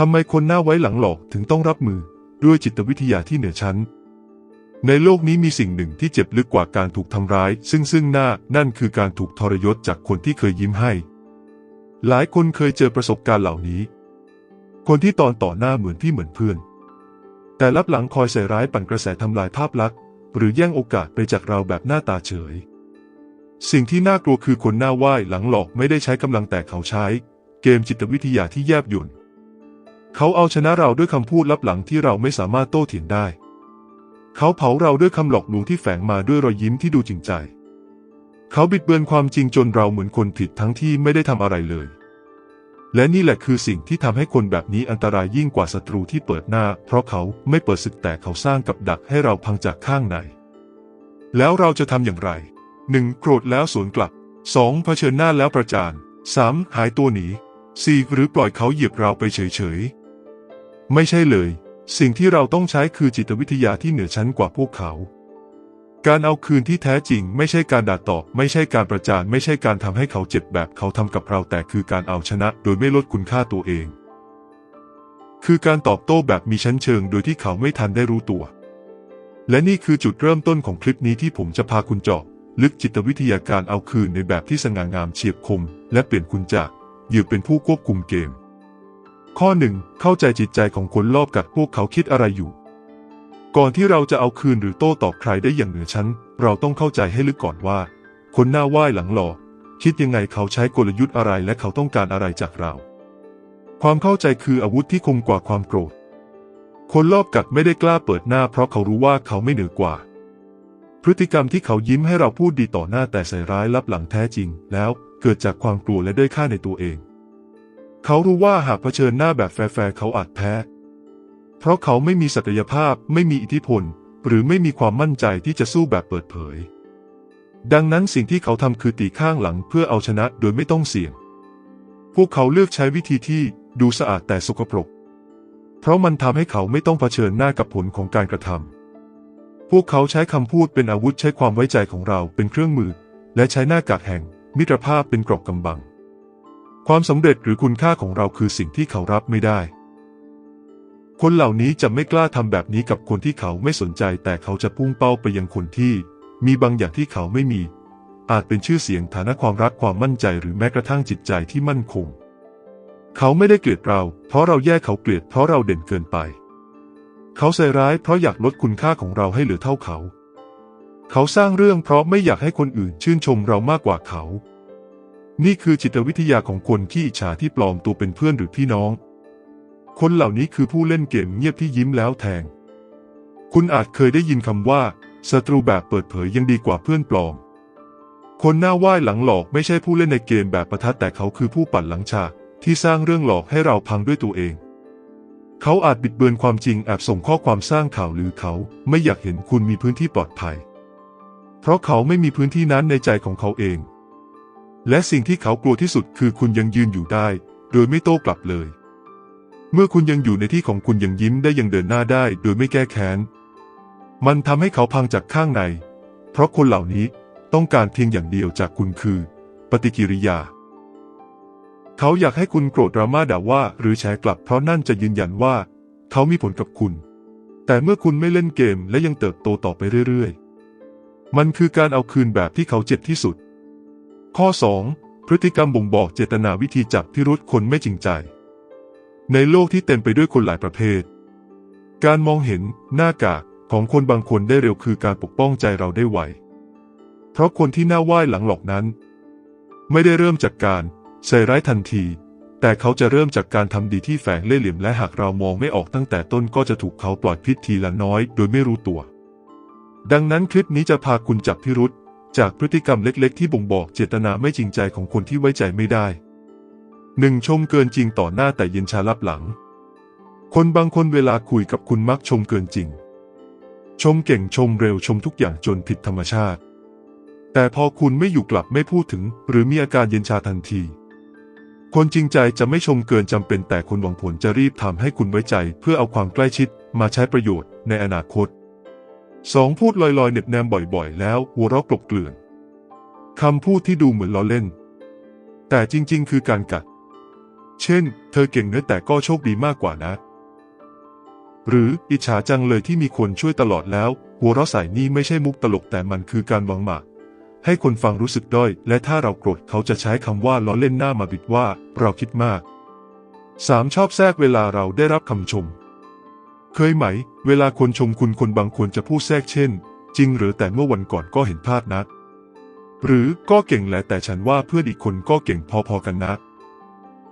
ทำไมคนหน้าไว้หลังหลอกถึงต้องรับมือด้วยจิตวิทยาที่เหนือชั้น ในโลกนี้มีสิ่งหนึ่งที่เจ็บลึกกว่าการถูกทำร้าย ซึ่งซึ่งหน้านั่นคือการถูกทรยศจากคนที่เคยยิ้มให้ หลายคนเคยเจอประสบการณ์เหล่านี้ คนที่ตอนต่อหน้าเหมือนพี่เหมือนเพื่อน แต่ลับหลังคอยใส่ร้ายปั่นกระแสทำลายภาพลักษณ์ หรือแย่งโอกาสไปจากเราแบบหน้าตาเฉย สิ่งที่น่ากลัวคือคนหน้าไหว้หลังหลอกไม่ได้ใช้กำลังแต่เขาใช้ เกมจิตวิทยาที่แยบยล เขาเอาชนะเราด้วยคำพูดลับหลังที่เราไม่สามารถโต้เถียงได้ เขาเผาเราด้วยคำหลอกลวงที่แฝงมาด้วยรอยยิ้มที่ดูจริงใจ เขาบิดเบือนความจริงจนเราเหมือนคนผิดทั้งที่ไม่ได้ทำอะไรเลย และนี่แหละคือสิ่งที่ทำให้คนแบบนี้อันตรายยิ่งกว่าศัตรูที่เปิดหน้า เพราะเขาไม่เปิดศึกแต่เขาสร้างกับดักให้เราพังจากข้างใน แล้วเราจะทำอย่างไร 1. โกรธแล้วสวนกลับ 2. เผชิญหน้าแล้วประจาน 3. หายตัวหนี 4. หรือปล่อยเขาเหยียบเราไปเฉยๆ ไม่ใช่เลย สิ่งที่เราต้องใช้คือจิตวิทยาที่เหนือชั้นกว่าพวกเขา การเอาคืนที่แท้จริง ไม่ใช่การด่าตอบ ไม่ใช่การประจาน ไม่ใช่การทำให้เขาเจ็บแบบเขาทำกับเราแต่คือการเอาชนะ โดยไม่ลดคุณค่าตัวเอง คือการตอบโต้แบบมีชั้นเชิง โดยที่เขาไม่ทันได้รู้ตัว และนี่คือจุดเริ่มต้นของคลิปนี้ที่ผมจะพาคุณเจาะลึกจิตวิทยาการเอาคืนในแบบที่สง่างามเฉียบคม และเปลี่ยนคุณจากเหยื่อเป็นผู้ควบคุมเกม ข้อหนึ่งเข้าใจจิตใจของคนรอบกัดพวกเขาคิดอะไรอยู่ ก่อนที่เราจะเอาคืนหรือโต้ตอบใครได้อย่างเหนือชั้น เราต้องเข้าใจให้ลึกก่อนว่า คนหน้าไหว้หลังหลอคิดยังไงเขาใช้กลยุทธ์อะไรและเขาต้องการอะไรจากเรา ความเข้าใจคืออาวุธที่คมกว่าความโกรธ คนรอบกัดไม่ได้กล้าเปิดหน้า เพราะเขารู้ว่าเขาไม่เหนือกว่า พฤติกรรมที่เขายิ้มให้เราพูดดีต่อหน้าแต่ใส่ร้ายลับหลังแท้จริง แล้วเกิดจากความกลัวและด้อยค่าในตัวเอง เขารู้ว่าหากเผชิญหน้าแบบแฟร์ๆเขาอาจแพ้ เพราะเขาไม่มีศักยภาพ ไม่มีอิทธิพล หรือไม่มีความมั่นใจที่จะสู้แบบเปิดเผย ดังนั้นสิ่งที่เขาทำคือตีข้างหลังเพื่อเอาชนะโดยไม่ต้องเสี่ยง พวกเขาเลือกใช้วิธีที่ดูสะอาดแต่สกปรก เพราะมันทำให้เขาไม่ต้องเผชิญหน้ากับผลของการกระทำพวกเขาใช้คำพูดเป็นอาวุธใช้ความไว้ใจของเราเป็นเครื่องมือ และใช้หน้ากากแห่งมิตรภาพเป็นกรอบกำบัง ความสำเร็จหรือคุณค่าของเราคือสิ่งที่เขารับไม่ได้ คนเหล่านี้จะไม่กล้าทำแบบนี้กับคนที่เขาไม่สนใจ แต่เขาจะพุ่งเป้าไปยังคนที่ มีบางอย่างที่เขาไม่มี อาจเป็นชื่อเสียงฐานะความรักความมั่นใจหรือแม้กระทั่งจิตใจที่มั่นคง เขาไม่ได้เกลียดเรา เพราะเราแยกเขาเกลียดเพราะเราเด่นเกินไป เขาใส่ร้ายเพราะอยากลดคุณค่าของเราให้เหลือเท่าเขา เขาสร้างเรื่องเพราะไม่อยากให้คนอื่นชื่นชมเรามากกว่าเขา นี่คือจิตวิทยาของคนที่อิจฉาที่ปลอมตัวเป็นเพื่อนหรือพี่น้อง คนเหล่านี้คือผู้เล่นเกมเงียบที่ยิ้มแล้วแทง คุณอาจเคยได้ยินคำว่าศัตรูแบบเปิดเผยยังดีกว่าเพื่อนปลอม คนหน้าไหว้หลังหลอกไม่ใช่ผู้เล่นในเกมแบบประทัดแต่เขาคือผู้ปั่นหลังฉากที่สร้างเรื่องหลอกให้เราพังด้วยตัวเอง เขาอาจบิดเบือนความจริงแอบส่งข้อความสร้างข่าวหรือเขาไม่อยากเห็นคุณมีพื้นที่ปลอดภัย เพราะเขาไม่มีพื้นที่นั้นในใจของเขาเอง และสิ่งที่เขากลัวที่สุดคือคุณยังยืนอยู่ได้ โดยไม่โต้กลับเลย เมื่อคุณยังอยู่ในที่ของคุณยังยิ้มได้ยังเดินหน้าได้ โดยไม่แก้แค้น มันทำให้เขาพังจากข้างใน เพราะคนเหล่านี้ต้องการเพียงอย่างเดียวจากคุณคือ ปฏิกิริยา เขาอยากให้คุณโกรธดราม่าด่าว่า หรือแฉกลับเพราะนั่นจะยืนยันว่า เขามีผลกับคุณ แต่เมื่อคุณไม่เล่นเกมและยังเติบโตต่อไปเรื่อยๆ มันคือการเอาคืนแบบที่เขาเจ็บที่สุด ข้อ 2. พฤติกรรมบ่งบอกเจตนาวิธีจับพิรุษคนไม่จริงใจ ในโลกที่เต็มไปด้วยคนหลายประเภท การมองเห็นหน้ากากของคนบางคนได้เร็วคือการปกป้องใจเราได้ไว เพราะคนที่หน้าไหว้หลังหลอกนั้น ไม่ได้เริ่มจากการใส่ร้ายทันที แต่เขาจะเริ่มจากการทำดีที่แฝงเล่ห์เหลี่ยมและหากเรามองไม่ออกตั้งแต่ต้นก็จะถูกเขาปล่อยพิษทีละน้อย โดยไม่รู้ตัว ดังนั้นคลิปนี้จะพาคุณจับพิรุษ จากพฤติกรรมเล็กๆ ที่บ่งบอกเจตนาไม่จริงใจของคนที่ไว้ใจไม่ได้หนึ่งชมเกินจริงต่อหน้าแต่เย็นชาลับหลัง คนบางคนเวลาคุยกับคุณมักชมเกินจริง ชมเก่งชมเร็วชมทุกอย่างจนผิดธรรมชาติ แต่พอคุณไม่อยู่กลับไม่พูดถึง หรือมีอาการเย็นชาทันที คนจริงใจจะไม่ชมเกินจำเป็นแต่คนหวังผลจะรีบทำให้คุณไว้ใจ เพื่อเอาความใกล้ชิดมาใช้ประโยชน์ในอนาคต สองพูดลอยๆเน็บแนมบ่อยๆ แล้วหัวเราะกลบเกลื่อนคำพูดที่ดูเหมือนล้อเล่น แต่จริงๆ คือการกัด เช่น เธอเก่งเนื้อแต่ก็โชคดีมากกว่านะ หรืออิจฉาจังเลยที่มีคนช่วยตลอดแล้ว หัวเราะใส่นี่ไม่ใช่มุกตลกแต่มันคือการวังหมากให้คนฟังรู้สึกด้อย และถ้าเราโกรธเขาจะใช้คำว่าล้อเล่นหน้ามาบิดว่า เราคิดมาก 3. ชอบแทรกเวลาเราได้รับคำชม เคยไหม เวลาคนชมคุณคนบางคนจะพูดแทรกเช่น จริงหรือแต่เมื่อวันก่อนก็เห็นพลาดนะหรือก็เก่งแหละแต่ฉันว่าเพื่อนอีกคนก็เก่งพอๆกันนะ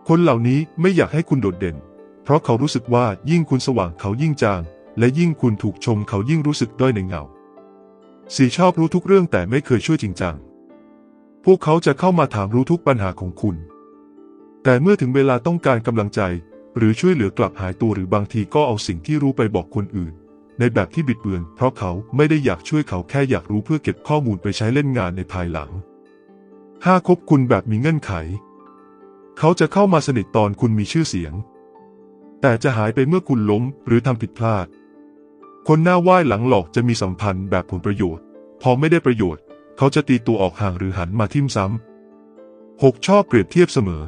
คนเหล่านี้ไม่อยากให้คุณโดดเด่น เพราะเขารู้สึกว่ายิ่งคุณสว่างเขายิ่งจาง และยิ่งคุณถูกชมเขายิ่งรู้สึกด้อยในเงาสี่ชอบรู้ทุกเรื่องแต่ไม่เคยช่วยจริงจัง พวกเขาจะเข้ามาถามรู้ทุกปัญหาของคุณ แต่เมื่อถึงเวลาต้องการกำลังใจ หรือช่วยเหลือกลับหายตัวหรือบางทีก็เอาสิ่งที่รู้ไปบอกคนอื่น ในแบบที่บิดเบือน เพราะเขาไม่ได้อยากช่วยเขาแค่อยากรู้เพื่อเก็บข้อมูลไปใช้เล่นงานในภายหลัง 5. คบคุณแบบมีเงื่อนไข เขาจะเข้ามาสนิทตอนคุณมีชื่อเสียง แต่จะหายไปเมื่อคุณล้มหรือทำผิดพลาด คนหน้าไหว้หลังหลอกจะมีสัมพันธ์แบบผลประโยชน์ พอไม่ได้ประโยชน์ เขาจะตีตัวออกห่างหรือหันมาทิ่มซ้ำ 6. ชอบเปรียบเทียบเสมอ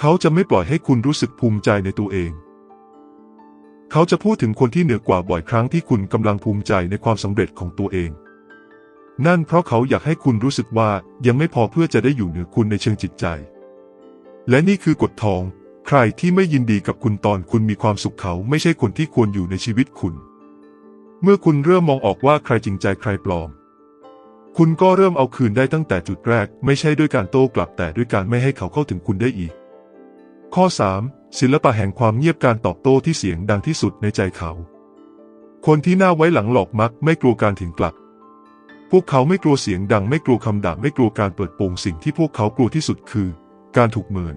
เขาจะไม่ปล่อยให้คุณรู้สึกภูมิใจในตัวเอง เขาจะพูดถึงคนที่เหนือกว่าบ่อยครั้งที่คุณกำลังภูมิใจในความสำเร็จของตัวเอง นั่นเพราะเขาอยากให้คุณรู้สึกว่ายังไม่พอเพื่อจะได้อยู่เหนือคุณในเชิงจิตใจ และนี่คือกฎทอง ใครที่ไม่ยินดีกับคุณตอนคุณมีความสุขเขาไม่ใช่คนที่ควรอยู่ในชีวิตคุณ เมื่อคุณเริ่มมองออกว่าใครจริงใจใครปลอม คุณก็เริ่มเอาคืนได้ตั้งแต่จุดแรก ไม่ใช่ด้วยการโต้กลับแต่ด้วยการไม่ให้เขาเข้าถึงคุณได้อีก ข้อ 3. ศิลปะแห่งความเงียบการตอบโต้ที่เสียงดังที่สุดในใจเขา คนที่หน้าไว้หลังหลอกมักไม่กลัวการถึงกลับ พวกเขาไม่กลัวเสียงดังไม่กลัวคำด่าไม่กลัวการเปิดโปงสิ่งที่พวกเขากลัวที่สุดคือ การถูกเมิน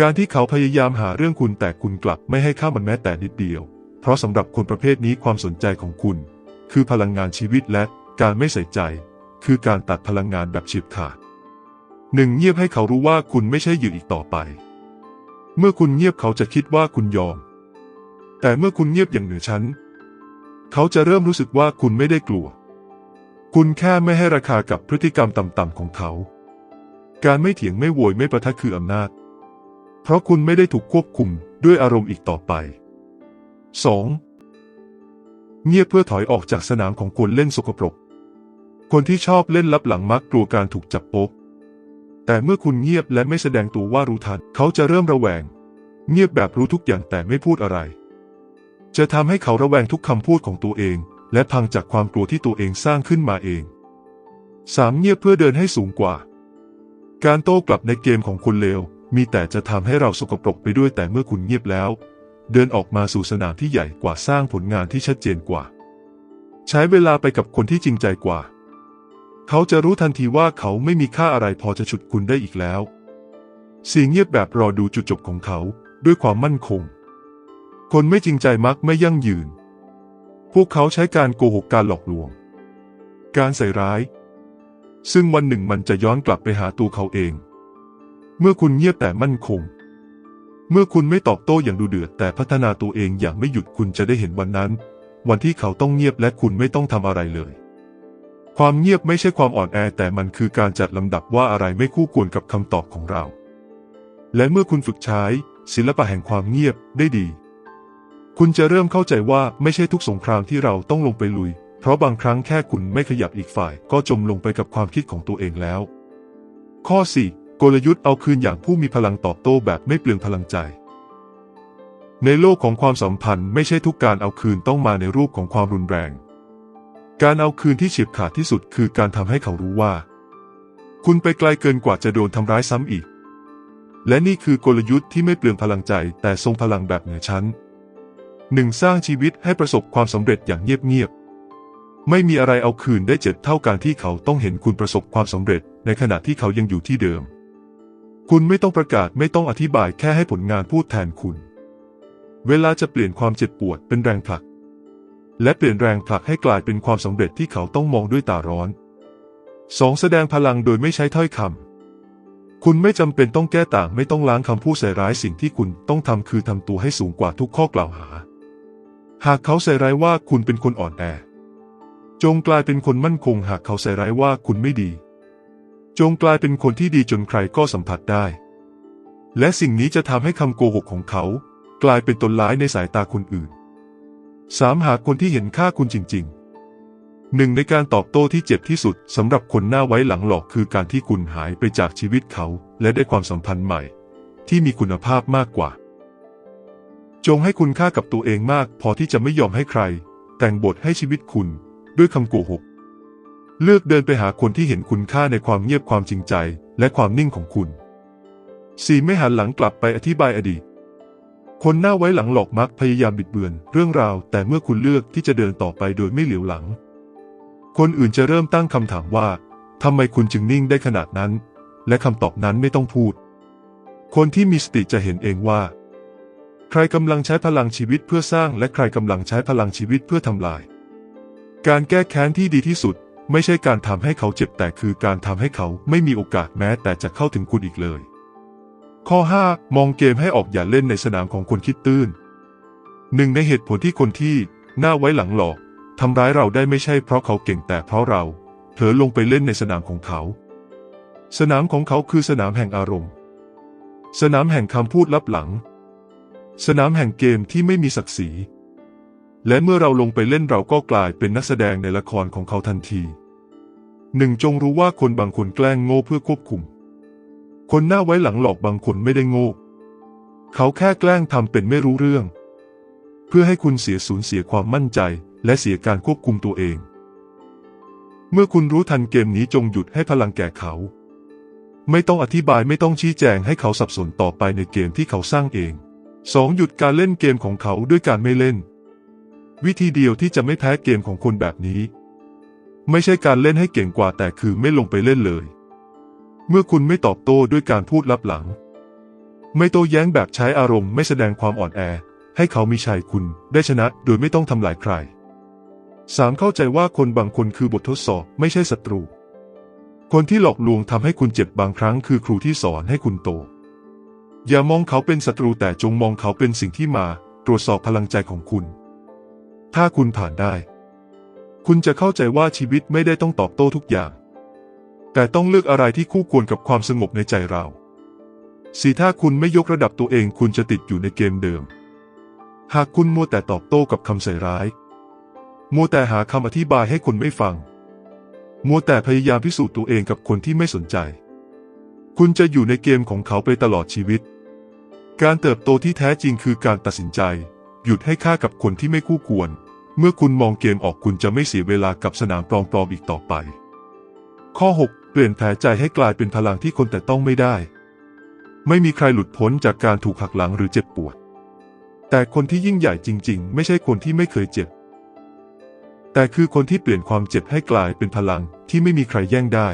การที่เขาพยายามหาเรื่องคุณแต่คุณกลับไม่ให้ค่ามันแม้แต่นิดเดียว เพราะสำหรับคนประเภทนี้ความสนใจของคุณ คือพลังงานชีวิตและการไม่ใส่ใจ คือการตัดพลังงานแบบฉีบขาดหนึ่งเงียบให้เขารู้ว่าคุณไม่ใช่เหยื่อีกต่อไป เมื่อคุณเงียบเขาจะคิดว่าคุณยอม แต่เมื่อคุณเงียบอย่างเหนือชั้น เขาจะเริ่มรู้สึกว่าคุณไม่ได้กลัว คุณแค่ไม่ให้ราคากับพฤติกรรมต่ำๆของเขา การไม่เถียงไม่โวยไม่ประทะคืออำนาจ เพราะคุณไม่ได้ถูกควบคุมด้วยอารมณ์อีกต่อไป 2. เงียบเพื่อถอยออกจากสนามของคนเล่นสกปรก คนที่ชอบเล่นลับหลังมักกลัวการถูกจับโป๊ก แต่เมื่อคุณเงียบและไม่แสดงตัวว่ารู้ทัน เขาจะเริ่มระแวง เงียบแบบรู้ทุกอย่างแต่ไม่พูดอะไร จะทำให้เขาระแวงทุกคำพูดของตัวเอง และพังจากความกลัวที่ตัวเองสร้างขึ้นมาเอง 3. เงียบเพื่อเดินให้สูงกว่า การโต้กลับในเกมของคนเลวมีแต่จะทำให้เราสกปรกไปด้วยแต่เมื่อคุณเงียบแล้ว เดินออกมาสู่สนามที่ใหญ่กว่าสร้างผลงานที่ชัดเจนกว่า ใช้เวลาไปกับคนที่จริงใจกว่า เขาจะรู้ทันทีว่าเขาไม่มีค่าอะไรพอจะฉุดคุณได้อีกแล้ว เสียงเงียบแบบรอดูจุดจบของเขาด้วยความมั่นคง คนไม่จริงใจมักไม่ยั่งยืน พวกเขาใช้การโกหกการหลอกลวง การใส่ร้าย ซึ่งวันหนึ่งมันจะย้อนกลับไปหาตัวเขาเอง เมื่อคุณเงียบแต่มั่นคง เมื่อคุณไม่ตอบโต้อย่างดูเดือดแต่พัฒนาตัวเองอย่างไม่หยุดคุณจะได้เห็นวันนั้น วันที่เขาต้องเงียบและคุณไม่ต้องทำอะไรเลย ความเงียบไม่ใช่ความอ่อนแอแต่มันคือการจัดลำดับว่าอะไรไม่คู่ควรกับคำตอบของเรา และเมื่อคุณฝึกใช้ ศิลปะแห่งความเงียบได้ดี คุณจะเริ่มเข้าใจว่าไม่ใช่ทุกสงครามที่เราต้องลงไปลุย เพราะบางครั้งแค่คุณไม่ขยับอีกฝ่าย ก็จมลงไปกับความคิดของตัวเองแล้ว ข้อ 4. กลยุทธ์เอาคืนอย่างผู้มีพลังตอบโต้แบบไม่เปลืองพลังใจ ในโลกของความสัมพันธ์ไม่ใช่ทุกการเอาคืนต้องมาในรูปของความรุนแรง การเอาคืนที่เฉียบขาดที่สุดคือการทำให้เขารู้ว่า คุณไปไกลเกินกว่าจะโดนทำร้ายซ้ำอีก และนี่คือกลยุทธ์ที่ไม่เปลืองพลังใจแต่ทรงพลังแบบเหนือชั้นหนึ่งสร้างชีวิตให้ประสบความสำเร็จอย่างเงียบๆ ไม่มีอะไรเอาคืนได้เจ็ดเท่าการที่เขาต้องเห็นคุณประสบความสำเร็จ ในขณะที่เขายังอยู่ที่เดิม คุณไม่ต้องประกาศไม่ต้องอธิบายแค่ให้ผลงานพูดแทนคุณ เวลาจะเปลี่ยนความเจ็บปวดเป็นแรงผลัก และเปลี่ยนแรงผลักให้กลายเป็นความสำเร็จที่เขาต้องมองด้วยตาร้อน 2. แสดงพลังโดยไม่ใช้ถ้อยคำ คุณไม่จำเป็นต้องแก้ต่างไม่ต้องล้างคำพูดใส่ร้ายสิ่งที่คุณต้องทำคือทำตัวให้สูงกว่าทุกข้อกล่าวหา หากเขาใส่ร้ายว่าคุณเป็นคนอ่อนแอ จงกลายเป็นคนมั่นคง หากเขาใส่ร้ายว่าคุณไม่ดี จงกลายเป็นคนที่ดีจนใครก็สัมผัสได้ และสิ่งนี้จะทำให้คำโกหกของเขา กลายเป็นตนร้ายในสายตาคนอื่น 3. หาคนที่เห็นค่าคุณจริง ๆ หนึ่งในการตอบโต้ที่เจ็บที่สุดสำหรับคนหน้าไว้หลังหลอกคือการที่คุณหายไปจากชีวิตเขา และได้ความสัมพันธ์ใหม่ ที่มีคุณภาพมากกว่า จงให้คุณค่ากับตัวเองมาก พอที่จะไม่ยอมให้ใคร แต่งบทให้ชีวิตคุณด้วยคำโกหก เลือกเดินไปหาคนที่เห็นคุณค่าในความเงียบความจริงใจ และความนิ่งของคุณ 4. ไม่หันหลังกลับไปอธิบายอดีต คนหน้าไว้หลังหลอกมักพยายามบิดเบือนเรื่องราว แต่เมื่อคุณเลือกที่จะเดินต่อไปโดยไม่เหลียวหลัง คนอื่นจะเริ่มตั้งคำถามว่าทำไมคุณจึงนิ่งได้ขนาดนั้น และคำตอบนั้นไม่ต้องพูด คนที่มีสติจะเห็นเองว่า ใครกำลังใช้พลังชีวิตเพื่อสร้าง และใครกำลังใช้พลังชีวิตเพื่อทำลาย การแก้แค้นที่ดีที่สุด ไม่ใช่การทำให้เขาเจ็บแต่คือการทำให้เขาไม่มีโอกาสแม้แต่จะเข้าถึงคุณอีกเลย ข้อ 5 มองเกมให้ออกอย่าเล่นในสนามของคนคิดตื้นหนึ่งในเหตุผลที่คนที่หน้าไว้หลังหลอกทำร้ายเราได้ไม่ใช่เพราะเขาเก่งแต่เพราะเราเผลอลงไปเล่นในสนามของเขา สนามของเขาคือสนามแห่งอารมณ์ สนามแห่งคำพูดลับหลัง สนามแห่งเกมที่ไม่มีศักดิ์ศรี และเมื่อเราลงไปเล่นเราก็กลายเป็นนักแสดงในละครของเขาทันทีหนึ่งจงรู้ว่าคนบางคนแกล้งโง่เพื่อควบคุม คนหน้าไว้หลังหลอกบางคนไม่ได้โง่เขาแค่แกล้งทำเป็นไม่รู้เรื่อง เพื่อให้คุณเสียสูญเสียความมั่นใจ และเสียการควบคุมตัวเอง เมื่อคุณรู้ทันเกมนี้จงหยุดให้พลังแก่เขา ไม่ต้องอธิบายไม่ต้องชี้แจงให้เขาสับสนต่อไปในเกมที่เขาสร้างเอง 2. หยุดการเล่นเกมของเขาด้วยการไม่เล่น วิธีเดียวที่จะไม่แพ้เกมของคนแบบนี้ ไม่ใช่การเล่นให้เก่งกว่าแต่คือไม่ลงไปเล่นเลย เมื่อคุณไม่ตอบโต้ด้วยการพูดลับหลัง ไม่โต้แย้งแบบใช้อารมณ์ไม่แสดงความอ่อนแอ ให้เขามีชัยคุณได้ชนะโดยไม่ต้องทำลายใคร 3. เข้าใจว่าคนบางคนคือบททดสอบไม่ใช่ศัตรู คนที่หลอกลวงทำให้คุณเจ็บบางครั้งคือครูที่สอนให้คุณโต อย่ามองเขาเป็นศัตรูแต่จงมองเขาเป็นสิ่งที่มาตรวจสอบพลังใจของคุณ ถ้าคุณผ่านได้ คุณจะเข้าใจว่าชีวิตไม่ได้ต้องตอบโต้ทุกอย่าง แต่ต้องเลือกอะไรที่คู่ควรกับความสงบในใจเราสีถ้าคุณไม่ยกระดับตัวเองคุณจะติดอยู่ในเกมเดิม หากคุณมัวแต่ตอบโต้กับคำใส่ร้าย มัวแต่หาคำอธิบายให้คนไม่ฟัง มัวแต่พยายามพิสูจน์ตัวเองกับคนที่ไม่สนใจ คุณจะอยู่ในเกมของเขาไปตลอดชีวิต การเติบโตที่แท้จริงคือการตัดสินใจ หยุดให้ค่ากับคนที่ไม่คู่ควร เมื่อคุณมองเกมออกคุณจะไม่เสียเวลากับสนามปลอมๆอีกต่อไป ข้อ 6 เปลี่ยนแผลใจให้กลายเป็นพลังที่คนแต่ต้องไม่ได้ ไม่มีใครหลุดพ้นจากการถูกหักหลังหรือเจ็บปวด แต่คนที่ยิ่งใหญ่จริง ๆ ไม่ใช่คนที่ไม่เคยเจ็บ แต่คือคนที่เปลี่ยนความเจ็บให้กลายเป็นพลังที่ไม่มีใครแย่งได้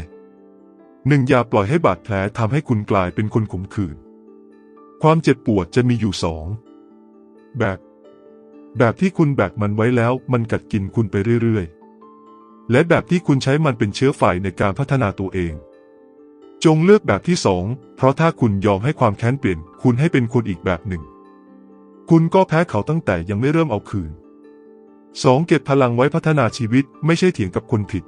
หนึ่งอย่าปล่อยให้บาดแผลทำให้คุณกลายเป็นคนขมขื่นความเจ็บปวดจะมีอยู่สองแบบ แบบที่คุณแบกมันไว้แล้วมันกัดกินคุณไปเรื่อยๆ และแบบที่คุณใช้มันเป็นเชื้อไฟในการพัฒนาตัวเอง จงเลือกแบบที่สองเพราะถ้าคุณยอมให้ความแค้นเปลี่ยน คุณให้เป็นคนอีกแบบหนึ่ง คุณก็แพ้เขาตั้งแต่ยังไม่เริ่มเอาคืนสองเก็บพลังไว้พัฒนาชีวิตไม่ใช่เถียงกับคนผิด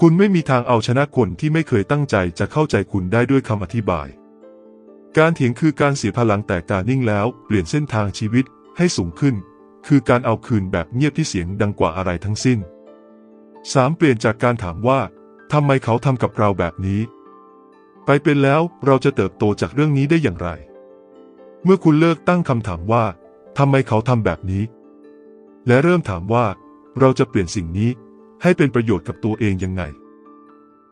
คุณไม่มีทางเอาชนะคนที่ไม่เคยตั้งใจจะเข้าใจคุณได้ด้วยคำอธิบาย การเถียงคือการเสียพลังแต่การนิ่งแล้ว เปลี่ยนเส้นทางชีวิตให้สูงขึ้น คือการเอาคืนแบบเงียบที่เสียงดังกว่าอะไรทั้งสิ้น 3. เปลี่ยนจากการถามว่าทำไมเขาทำกับเราแบบนี้ ไปเป็นแล้วเราจะเติบโตจากเรื่องนี้ได้อย่างไร เมื่อคุณเลิกตั้งคำถามว่าทำไมเขาทำแบบนี้ และเริ่มถามว่า เราจะเปลี่ยนสิ่งนี้ให้เป็นประโยชน์กับตัวเองยังไง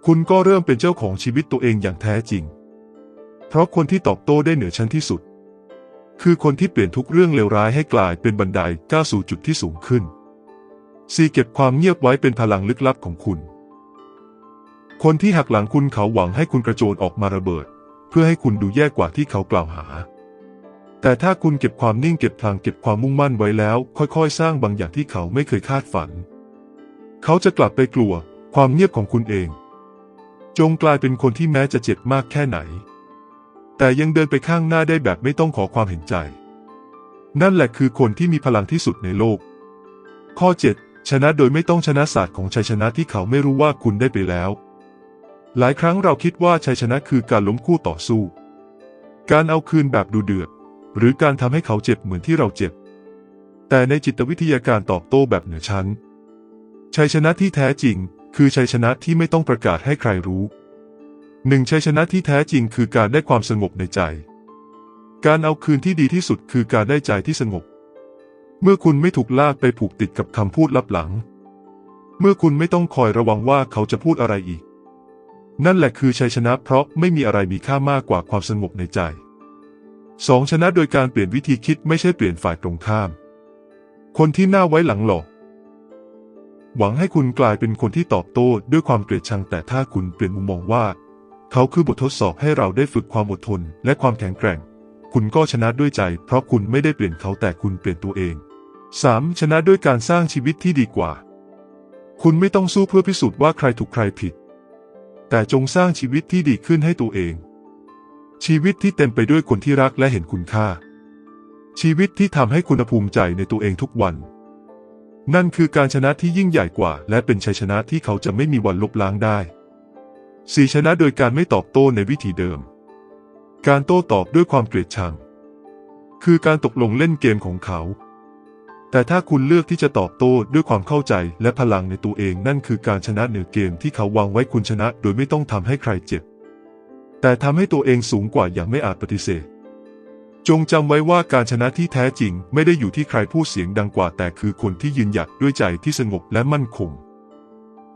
คุณก็เริ่มเป็นเจ้าของชีวิตตัวเองอย่างแท้จริง เพราะคนที่ตอบโต้ได้เหนือชั้นที่สุด คือคนที่เปลี่ยนทุกเรื่องเลวร้ายให้กลายเป็นบันไดก้าวสู่จุดที่สูงขึ้น 4. เก็บความเงียบไว้เป็นพลังลึกลับของคุณ คนที่หักหลังคุณเขาหวังให้คุณกระโจนออกมาระเบิด เพื่อให้คุณดูแย่กว่าที่เขากล่าวหา แต่ถ้าคุณเก็บความนิ่งเก็บพลังเก็บความมุ่งมั่นไว้แล้ว ค่อยๆ สร้างบางอย่างที่เขาไม่เคยคาดฝัน เขาจะกลับไปกลัว ความเงียบของคุณเอง จงกลายเป็นคนที่แม้จะเจ็บมากแค่ไหน แต่ยังเดินไปข้างหน้าได้แบบไม่ต้องขอความเห็นใจ นั่นแหละคือคนที่มีพลังที่สุดในโลก ข้อ 7 ชนะโดยไม่ต้องชนะศาสตร์ของชัยชนะที่เขาไม่รู้ว่าคุณได้ไปแล้ว หลายครั้งเราคิดว่าชัยชนะคือการล้มคู่ต่อสู้ การเอาคืนแบบดูเดือด หรือการทำให้เขาเจ็บเหมือนที่เราเจ็บ แต่ในจิตวิทยาการตอบโต้แบบเหนือชั้น ชัยชนะที่แท้จริง คือชัยชนะที่ไม่ต้องประกาศให้ใครรู้หนึ่งชัยชนะที่แท้จริงคือการได้ความสงบในใจ การเอาคืนที่ดีที่สุดคือการได้ใจที่สงบ เมื่อคุณไม่ถูกลากไปผูกติดกับคำพูดลับหลัง เมื่อคุณไม่ต้องคอยระวังว่าเขาจะพูดอะไรอีก นั่นแหละคือชัยชนะเพราะไม่มีอะไรมีค่ามากกว่าความสงบในใจ 2. ชนะโดยการเปลี่ยนวิธีคิดไม่ใช่เปลี่ยนฝ่ายตรงข้าม คนที่หน้าไว้หลังหลอกหวังให้คุณกลายเป็นคนที่ตอบโต้ด้วยความเกลียดชังแต่ถ้าคุณเปลี่ยนมุมมองว่า เขาคือบททดสอบให้เราได้ฝึกความอดทนและความแข็งแกร่ง คุณก็ชนะด้วยใจ เพราะคุณไม่ได้เปลี่ยนเขาแต่คุณเปลี่ยนตัวเอง 3. ชนะด้วยการสร้างชีวิตที่ดีกว่า คุณไม่ต้องสู้เพื่อพิสูจน์ว่าใครถูกใครผิด แต่จงสร้างชีวิตที่ดีขึ้นให้ตัวเอง ชีวิตที่เต็มไปด้วยคนที่รักและเห็นคุณค่า ชีวิตที่ทำให้คุณภูมิใจในตัวเองทุกวัน นั่นคือการชนะที่ยิ่งใหญ่กว่า และเป็นชัยชนะที่เขาจะไม่มีวันลบล้างได้ 4. ชนะโดยการไม่ตอบโต้ในวิธีเดิม การโต้ตอบด้วยความเกลียดชัง คือการตกลงเล่นเกมของเขา แต่ถ้าคุณเลือกที่จะตอบโต้ด้วยความเข้าใจและพลังในตัวเองนั่นคือการชนะเหนือเกมที่เขาวางไว้คุณชนะ โดยไม่ต้องทำให้ใครเจ็บ แต่ทำให้ตัวเองสูงกว่าอย่างไม่อาจปฏิเสธ จงจำไว้ว่าการชนะที่แท้จริง ไม่ได้อยู่ที่ใครพูดเสียงดังกว่า แต่คือคนที่ยืนหยัดด้วยใจที่สงบและมั่นคง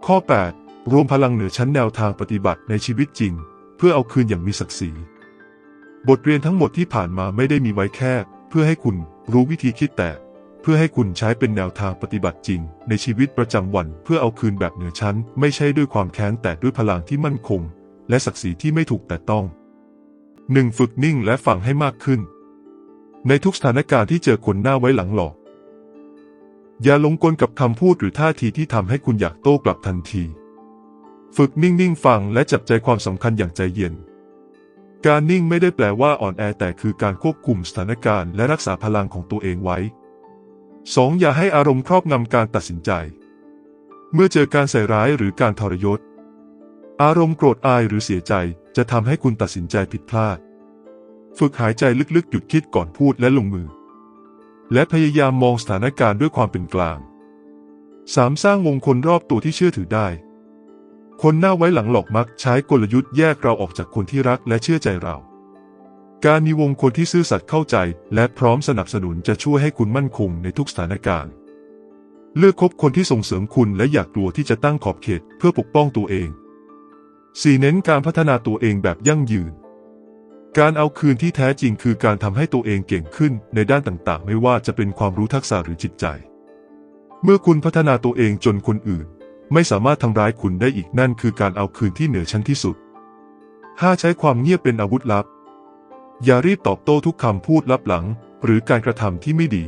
ข้อ 8 รวมพลังเหนือชั้นแนวทางปฏิบัติในชีวิตจริง เพื่อเอาคืนอย่างมีศักดิ์ศรีบทเรียนทั้งหมดที่ผ่านมาไม่ได้มีไว้แค่ เพื่อให้คุณรู้วิธีคิดแต่ เพื่อให้คุณใช้เป็นแนวทางปฏิบัติจริง ในชีวิตประจำวัน เพื่อเอาคืนแบบเหนือชั้น ไม่ใช่ด้วยความแค้นแต่ด้วยพลังที่มั่นคง และศักดิ์ศรีที่ไม่ถูกแต่ต้อง 1. ฝึกนิ่งและฟังให้มากขึ้น ในทุกสถานการณ์ที่เจอคนหน้าไว้หลังหลอก อย่าลงกลกับคำพูดหรือท่าทีที่ทำให้คุณอยากโต้กลับทันที ฝึกนิ่งๆฟังและจับใจความสำคัญอย่างใจเย็นการนิ่งไม่ได้แปลว่าอ่อนแอแต่คือการควบคุมสถานการณ์และรักษาพลังของตัวเองไว้ 2. อย่าให้อารมณ์ครอบงำการตัดสินใจ เมื่อเจอการใส่ร้ายหรือการทรยศ อารมณ์โกรธอายหรือเสียใจจะทำให้คุณตัดสินใจผิดพลาด ฝึกหายใจลึกๆ หยุดคิดก่อนพูดและลงมือ และพยายามมองสถานการณ์ด้วยความเป็นกลาง 3. สร้างวงคนรอบตัวที่เชื่อถือได้ คนหน้าไว้หลังหลอกมักใช้กลยุทธ์แยกเราออกจากคนที่รักและเชื่อใจเรา การมีวงคนที่ซื่อสัตย์เข้าใจ และพร้อมสนับสนุนจะช่วยให้คุณมั่นคงในทุกสถานการณ์ เลือกคบคนที่ส่งเสริมคุณและอยากกลัวที่จะตั้งขอบเขตเพื่อปกป้องตัวเอง 4. เน้นการพัฒนาตัวเองแบบยั่งยืน การเอาคืนที่แท้จริงคือการทำให้ตัวเองเก่งขึ้นในด้านต่างๆ ไม่ว่าจะเป็นความรู้ทักษะหรือจิตใจ เมื่อคุณพัฒนาตัวเองจนคนอื่น ไม่สามารถทำร้ายคุณได้อีกนั่นคือการเอาคืนที่เหนือชั้นที่สุด 5. ใช้ความเงียบเป็นอาวุธลับ อย่ารีบตอบโต้ทุกคำพูดลับหลัง หรือการกระทำที่ไม่ดี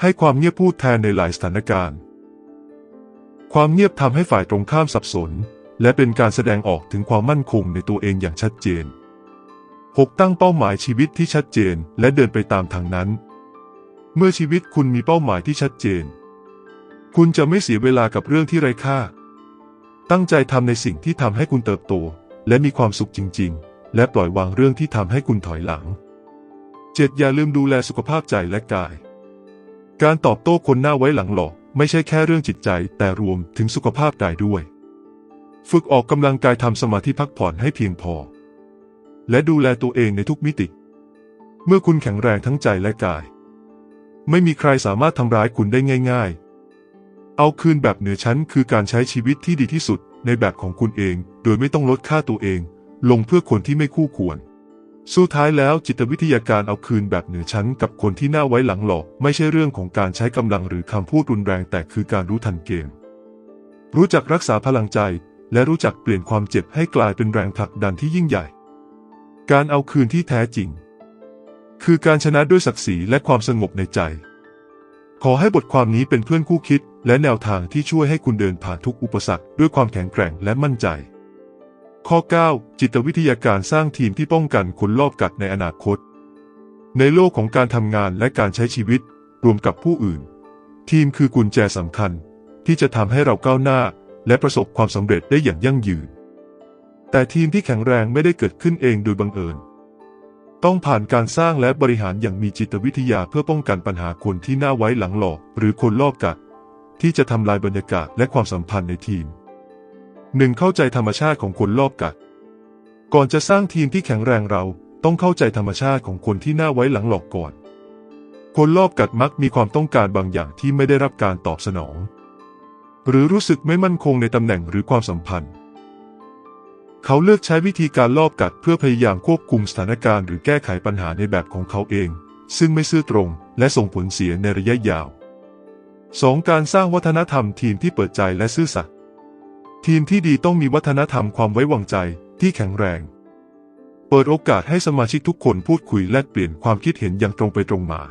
ให้ความเงียบพูดแทนในหลายสถานการณ์ ความเงียบทำให้ฝ่ายตรงข้ามสับสน และเป็นการแสดงออกถึงความมั่นคงในตัวเองอย่างชัดเจน 6. ตั้งเป้าหมายชีวิตที่ชัดเจนและเดินไปตามทางนั้น เมื่อชีวิตคุณมีเป้าหมายที่ชัดเจน คุณจะไม่เสียเวลากับเรื่องที่ไร้ค่า ตั้งใจทำในสิ่งที่ทำให้คุณเติบโต และมีความสุขจริง ๆ และปล่อยวางเรื่องที่ทำให้คุณถอยหลัง 7. อย่าลืมดูแลสุขภาพใจและกาย การตอบโต้คนหน้าไว้หลังหลอกไม่ใช่แค่เรื่องจิตใจ แต่รวมถึงสุขภาพกายด้วย ฝึกออกกำลังกายทำสมาธิพักผ่อนให้เพียงพอ และดูแลตัวเองในทุกมิติ เมื่อคุณแข็งแรงทั้งใจและกาย ไม่มีใครสามารถทำร้ายคุณได้ง่าย ๆ เอาคืนแบบเหนือชั้นคือการใช้ชีวิตที่ดีที่สุดในแบบของคุณเอง โดยไม่ต้องลดค่าตัวเอง ลงเพื่อคนที่ไม่คู่ควรสุดท้ายแล้วจิตวิทยาการเอาคืนแบบเหนือชั้นกับคนที่หน้าไว้หลังหลอก ไม่ใช่เรื่องของการใช้กำลังหรือคำพูดรุนแรงแต่คือการรู้ทันเกม รู้จักรักษาพลังใจ และรู้จักเปลี่ยนความเจ็บให้กลายเป็นแรงผลักดันที่ยิ่งใหญ่ การเอาคืนที่แท้จริง คือการชนะด้วยศักดิ์ศรีและความสงบในใจ ขอให้บทความนี้เป็นเพื่อนคู่คิด และแนวทางที่ช่วยให้คุณเดินผ่านทุกอุปสรรคด้วยความแข็งแกร่งและมั่นใจ ข้อ 9 จิตวิทยาการสร้างทีมที่ป้องกันคนลอบกัดในอนาคต ในโลกของการทำงานและการใช้ชีวิต รวมกับผู้อื่น ทีมคือกุญแจสำคัญ ที่จะทำให้เราก้าวหน้า และประสบความสำเร็จได้อย่างยั่งยืน แต่ทีมที่แข็งแรงไม่ได้เกิดขึ้นเองโดยบังเอิญ ต้องผ่านการสร้างและบริหารอย่างมีจิตวิทยาเพื่อป้องกันปัญหาคนที่น่าไว้หลังหลอก หรือคนลอบกัด ที่จะทำลายบรรยากาศและความสัมพันธ์ในทีม 1. เข้าใจธรรมชาติของคนลอบกัด ก่อนจะสร้างทีมที่แข็งแรงเราต้องเข้าใจธรรมชาติของคนที่น่าไว้หลังหลอกก่อน คนลอบกัดมักมีความต้องการบางอย่างที่ไม่ได้รับการตอบสนอง หรือรู้สึกไม่มั่นคงในตำแหน่งหรือความสัมพันธ์ เขาเลือกใช้วิธีการลอบกัดเพื่อพยายามควบคุมสถานการณ์หรือแก้ไขปัญหาในแบบของเขาเอง ซึ่งไม่ซื่อตรง และส่งผลเสียในระยะยาว 2. การสร้างวัฒนธรรมทีมที่เปิดใจและซื่อสัตย์ ทีมที่ดีต้องมีวัฒนธรรมความไว้วางใจที่แข็งแรง เปิดโอกาสให้สมาชิกทุกคนพูดคุยแลกเปลี่ยนความคิดเห็นอย่างตรงไปตรงมา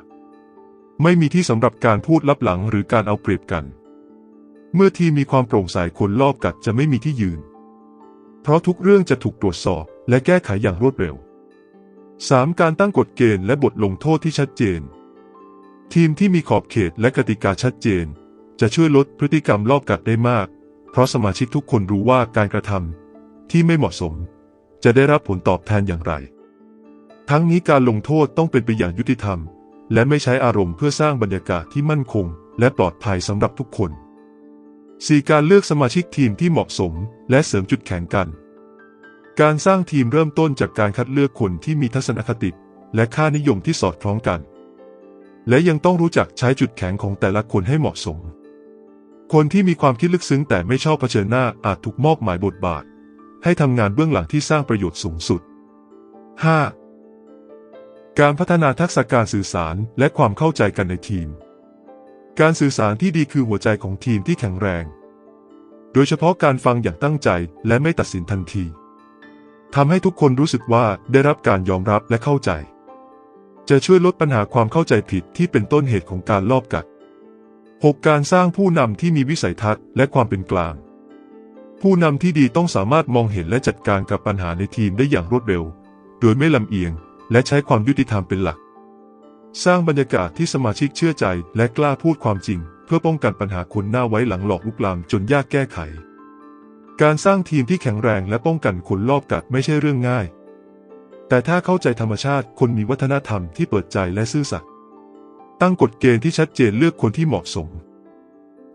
ไม่มีที่สำหรับการพูดลับหลังหรือการเอาเปรียบกัน เมื่อทีมมีความโปร่งใสคนรอบกัดจะไม่มีที่ยืน เพราะทุกเรื่องจะถูกตรวจสอบและแก้ไขอย่างรวดเร็ว 3. การตั้งกฎเกณฑ์และบทลงโทษที่ชัดเจน ทีมที่มีขอบเขตและกติกาชัดเจน จะช่วยลดพฤติกรรมลอบกัดได้มาก เพราะสมาชิกทุกคนรู้ว่าการกระทำที่ไม่เหมาะสม จะได้รับผลตอบแทนอย่างไร ทั้งนี้การลงโทษต้องเป็นไปอย่างยุติธรรม และไม่ใช้อารมณ์เพื่อสร้างบรรยากาศที่มั่นคง และปลอดภัยสำหรับทุกคน 4. การเลือกสมาชิกทีมที่เหมาะสม และเสริมจุดแข็งกัน การสร้างทีมเริ่มต้นจากการคัดเลือกคนที่มีทัศนคติ และค่านิยมที่สอดคล้องกัน และยังต้องรู้จักใช้จุดแข็งของแต่ละคนให้เหมาะสม คนที่มีความคิดลึกซึ้งแต่ไม่ชอบเผชิญหน้าอาจถูกมอบหมายบทบาท ให้ทำงานเบื้องหลังที่สร้างประโยชน์สูงสุด 5. การพัฒนาทักษะการสื่อสารและความเข้าใจกันในทีม การสื่อสารที่ดีคือหัวใจของทีมที่แข็งแรง โดยเฉพาะการฟังอย่างตั้งใจและไม่ตัดสินทันทีทำให้ทุกคนรู้สึกว่าได้รับการยอมรับและเข้าใจ จะช่วยลดปัญหาความเข้าใจผิดที่เป็นต้นเหตุของการลอบกัด 6. การสร้างผู้นำที่มีวิสัยทัศน์และความเป็นกลาง ผู้นำที่ดีต้องสามารถมองเห็นและจัดการกับปัญหาในทีมได้อย่างรวดเร็ว โดยไม่ลำเอียง และใช้ความยุติธรรมเป็นหลัก สร้างบรรยากาศที่สมาชิกเชื่อใจและกล้าพูดความจริง เพื่อป้องกันปัญหาคนหน้าไว้หลังหลอกลุกลามจนยากแก้ไข การสร้างทีมที่แข็งแรงและป้องกันคนลอบกัดไม่ใช่เรื่องง่าย แต่ถ้าเข้าใจธรรมชาติคนมีวัฒนธรรมที่เปิดใจและซื่อสัตย์ ตั้งกฎเกณฑ์ที่ชัดเจนเลือกคนที่เหมาะสม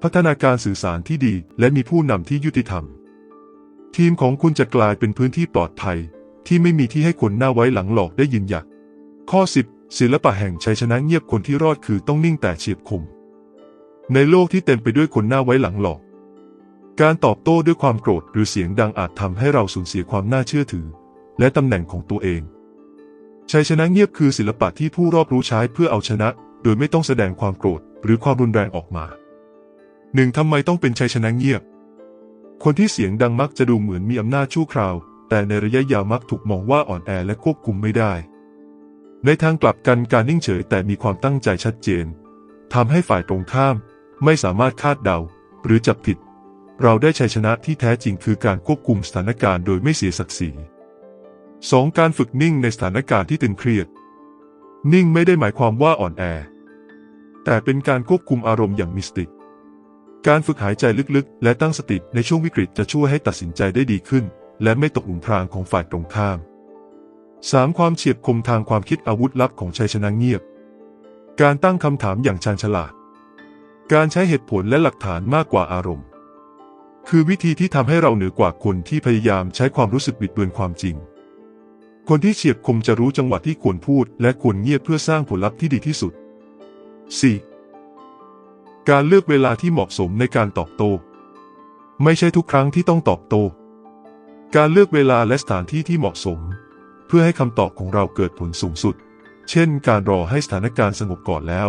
พัฒนาการสื่อสารที่ดีและมีผู้นำที่ยุติธรรม ทีมของคุณจะกลายเป็นพื้นที่ปลอดภัย ที่ไม่มีที่ให้คนหน้าไว้หลังหลอกได้ยินหยัก ข้อ 10 ศิลปะแห่งชัยชนะเงียบคนที่รอดคือต้องนิ่งแต่เฉียบคม ในโลกที่เต็มไปด้วยคนหน้าไว้หลังหลอก การตอบโต้ด้วยความโกรธหรือเสียงดังอาจทำให้เราสูญเสียความน่าเชื่อถือ และตำแหน่งของตัวเองชัยชนะเงียบคือศิลปะที่ผู้รอบรู้ใช้เพื่อเอาชนะ โดยไม่ต้องแสดงความโกรธหรือความรุนแรงออกมาหนึ่งทำไมต้องเป็นชัยชนะเงียบ คนที่เสียงดังมักจะดูเหมือนมีอำนาจชั่วคราว แต่ในระยะยาวมักถูกมองว่าอ่อนแอและควบคุมไม่ได้ ในทางกลับกันการนิ่งเฉยแต่มีความตั้งใจชัดเจนทำให้ฝ่ายตรงข้าม ไม่สามารถคาดเดา หรือจับผิด เราได้ชัยชนะที่แท้จริงคือการควบคุมสถานการณ์โดยไม่เสียศักดิ์ศรี 2. การฝึกนิ่งในสถานการณ์ที่ตึงเครียด นิ่งไม่ได้หมายความว่าอ่อนแอ แต่เป็นการควบคุมอารมณ์อย่างมีสติ การฝึกหายใจลึกๆ และตั้งสติในช่วงวิกฤตจะช่วยให้ตัดสินใจได้ดีขึ้น และไม่ตกหลุมพรางของฝ่ายตรงข้าม 3. ความเฉียบคมทางความคิดอาวุธลับของชัยชนะเงียบ การตั้งคำถามอย่างชาญฉลาด การใช้เหตุผลและหลักฐานมากกว่าอารมณ์ คือวิธีที่ทำให้เราเหนือกว่าคนที่พยายามใช้ความรู้สึกบิดเบือนความจริง คนที่เฉียบคมจะรู้จังหวะที่ควรพูด และควรเงียบเพื่อสร้างผลลัพธ์ที่ดีที่สุด 4. การเลือกเวลาที่เหมาะสมในการตอบโต้ ไม่ใช่ทุกครั้งที่ต้องตอบโต้ การเลือกเวลาและสถานที่ที่เหมาะสม เพื่อให้คำตอบของเราเกิดผลสูงสุด เช่น การรอให้สถานการณ์สงบก่อนแล้ว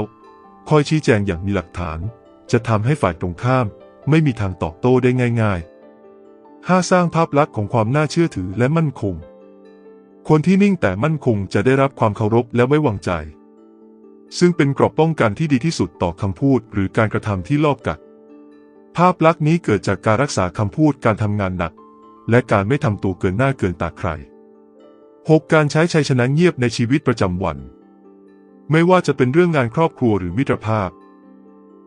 ค่อยชี้แจงอย่างมีหลักฐาน จะทำให้ฝ่ายตรงข้าม ไม่มีทางตอบโต้ได้ง่าย ๆ 5. สร้างภาพลักษณ์ของความน่าเชื่อถือและมั่นคง คนที่นิ่งแต่มั่นคงจะได้รับความเคารพและไว้วางใจ ซึ่งเป็นกรอบป้องกันที่ดีที่สุดต่อคำพูดหรือการกระทำที่ลอบกัด ภาพลักษณ์นี้เกิดจากการรักษาคำพูดการทำงานหนัก และการไม่ทำตัวเกินหน้าเกินตาใคร 6. การใช้ชัยชนะเงียบในชีวิตประจำวัน ไม่ว่าจะเป็นเรื่องงานครอบครัวหรือมิตรภาพ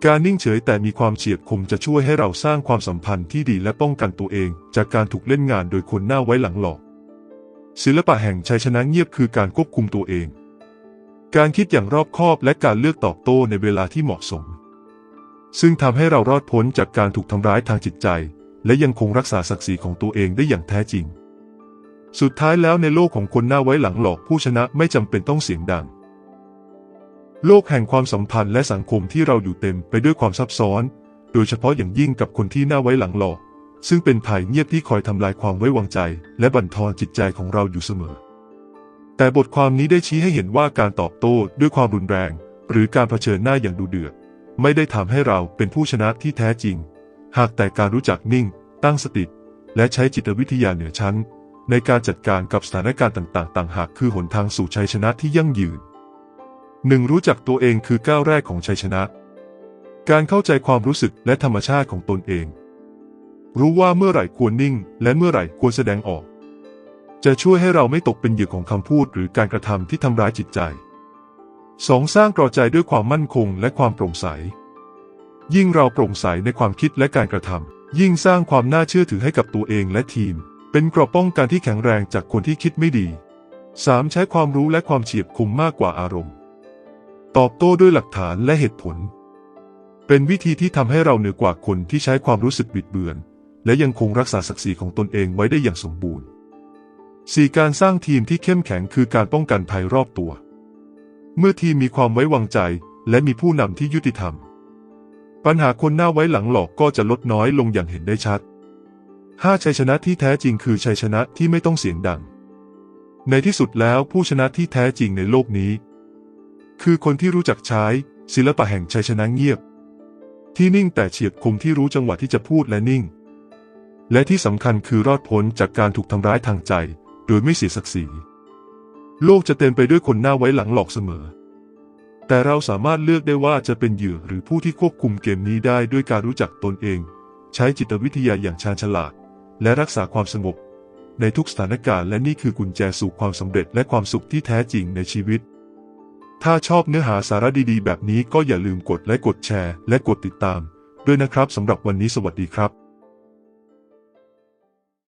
การนิ่งเฉยแต่มีความเฉียบคมจะช่วยให้เราสร้างความสัมพันธ์ที่ดีและป้องกันตัวเอง จากการถูกเล่นงานโดยคนหน้าไว้หลังหลอก ศิลปะแห่งชัยชนะเงียบคือการควบคุมตัวเอง การคิดอย่างรอบคอบและการเลือกตอบโต้ในเวลาที่เหมาะสม ซึ่งทำให้เรารอดพ้นจากการถูกทำร้ายทางจิตใจ และยังคงรักษาศักดิ์ศรีของตัวเองได้อย่างแท้จริง สุดท้ายแล้วในโลกของคนหน้าไว้หลังหลอกผู้ชนะไม่จำเป็นต้องเสียงดัง โลกแห่งความสัมพันธ์และสังคมที่เราอยู่เต็มไปด้วยความซับซ้อน โดยเฉพาะอย่างยิ่งกับคนที่หน้าไว้หลังหลอก ซึ่งเป็นภัยเงียบที่คอยทำลายความไว้วางใจ และบั่นทอนจิตใจของเราอยู่เสมอ แต่บทความนี้ได้ชี้ให้เห็นว่าการตอบโต้ด้วยความรุนแรง หรือการเผชิญหน้าอย่างดุเดือด ไม่ได้ทำให้เราเป็นผู้ชนะที่แท้จริง หากแต่การรู้จักนิ่ง ตั้งสติ และใช้จิตวิทยาเหนือชั้น ในการจัดการกับสถานการณ์ต่างๆ ต่างหากคือหนทางสู่ชัยชนะที่ยั่งยืนหนึ่งรู้จักตัวเองคือก้าวแรกของชัยชนะ การเข้าใจความรู้สึกและธรรมชาติของตนเอง รู้ว่าเมื่อไหร่ควรนิ่ง และเมื่อไหร่ควรแสดงออก จะช่วยให้เราไม่ตกเป็นเหยื่อของคำพูดหรือการกระทำที่ทำร้ายจิตใจ 2. สร้างกรอใจด้วยความมั่นคงและความโปร่งใส ยิ่งเราโปร่งใสในความคิดและการกระทำยิ่งสร้างความน่าเชื่อถือให้กับตัวเองและทีม เป็นเกราะป้องกันที่แข็งแรงจากคนที่คิดไม่ดี 3. ใช้ความรู้และความเฉียบคมมากกว่าอารมณ์ ตอบโต้ด้วยหลักฐานและเหตุผล เป็นวิธีที่ทำให้เราเหนือกว่าคนที่ใช้ความรู้สึกบิดเบือน และยังคงรักษาศักดิ์ศรีของตนเองไว้ได้อย่างสมบูรณ์ 4. การสร้างทีมที่เข้มแข็งคือการป้องกันภัยรอบตัว เมื่อทีมมีความไว้วางใจ และมีผู้นำที่ยุติธรรม ปัญหาคนหน้าไว้หลังหลอกก็จะลดน้อยลงอย่างเห็นได้ชัด 5. ชัยชนะที่แท้จริงคือชัยชนะที่ไม่ต้องเสียงดัง ในที่สุดแล้วผู้ชนะที่แท้จริงในโลกนี้ คือคนที่รู้จักใช้ ศิลปะแห่งชัยชนะเงียบ ที่นิ่งแต่เฉียบคมที่รู้จังหวะที่จะพูดและนิ่ง และที่สำคัญคือรอดพ้นจากการถูกทำร้ายทางใจ โดยไม่เสียศักดิ์ศรี โลกจะเต็มไปด้วยคนหน้าไว้หลังหลอกเสมอ แต่เราสามารถเลือกได้ว่าจะเป็นเหยื่อหรือผู้ที่ควบคุมเกมนี้ได้ด้วยการรู้จักตนเอง ใช้จิตวิทยาอย่างชาญฉลาด และรักษาความสงบ ในทุกสถานการณ์และนี่คือกุญแจสู่ความสำเร็จและความสุขที่แท้จริงในชีวิต ถ้าชอบเนื้อหาสาระดีๆ แบบนี้ก็อย่าลืมกดไลค์กดแชร์ และกดติดตาม ด้วยนะครับสำหรับวันนี้สวัสดีครับ